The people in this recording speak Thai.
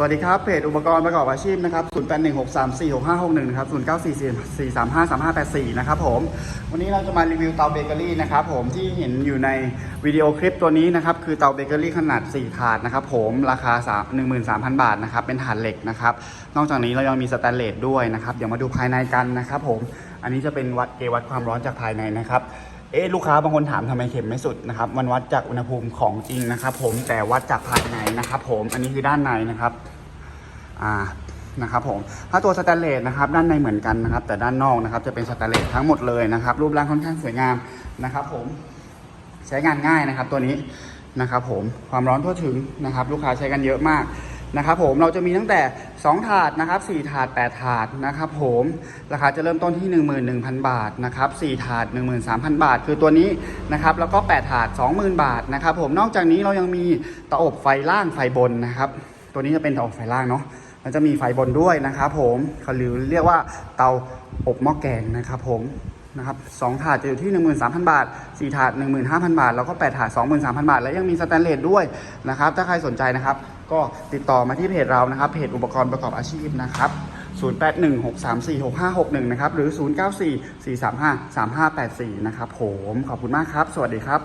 สวัสดีครับ เพจอุปกรณ์ประกอบอาชีพนะครับ 0816346561นะครับ 0944353584 นะครับผม วันนี้เราจะมารีวิวเตาเบเกอรี่นะครับผมที่เห็นอยู่ในวิดีโอคลิปตัวนี้นะครับ คือเตาเบเกอรี่ขนาด 4 ถาดนะครับผมราคา3 13,000 บาทนะครับ เป็นถาดเหล็กนะครับ นอกจากนี้เรายังมีสแตนเลสด้วยนะครับ เดี๋ยวมาดูภายในกันนะครับผม อันนี้จะเป็นวัดเกวัดความร้อนจากภายในนะครับ เอ๊ะลูกค้าบางคนถามทำไมเข็มไม่สุดนะครับมันวัดจากอุณหภูมิของจริงนะครับ ผมแต่วัดจากภายในนะครับ ผมอันนี้คือด้านในนะครับอ่านะครับผมถ้าตัวสแตนเลสนะครับ ด้านในเหมือนกันนะครับ แต่ด้านนอกนะครับ จะเป็นสแตนเลสทั้งหมดเลยนะครับ รูปร่างค่อนข้างสวยงามนะครับ ผมใช้งานง่ายนะครับ ตัวนี้นะครับ ผมความร้อนทั่วถึงนะครับ ลูกค้าใช้กันเยอะมากนะครับ ผมเราจะมีตั้งแต่ 2 ถาดนะครับ4ถาด 8 ถาดนะครับผมราคาจะเริ่มต้นที่ 11,000 บาทนะครับ4ถาด 13,000 บาท คือตัวนี้นะครับแล้วก็ 8 ถาด 20,000 บาทนะครับผมนอกจากนี้เรายังมีเตาอบไฟล่างไฟบนนะครับตัวนี้จะเป็นเตาอบไฟล่างเนาะมันจะมีไฟบนด้วยนะครับผมเขาหรือเรียกว่าเตาอบหม้อแกงนะครับผมนะครับสองถาดจะอยู่ที่ 13,000 บาท 4 ถาด 15,000 บาท แล้วก็ 8 ถาด 23,000 บาท และยังมีสแตนเลสด้วยนะครับ ถ้าใครสนใจนะครับ ก็ติดต่อมาที่เพจเรานะครับเพจอุปกรณ์ประกอบอาชีพนะครับ0816346561 นะครับ หรือ 0944353584 นะครับผม ขอบคุณมากครับ สวัสดีครับ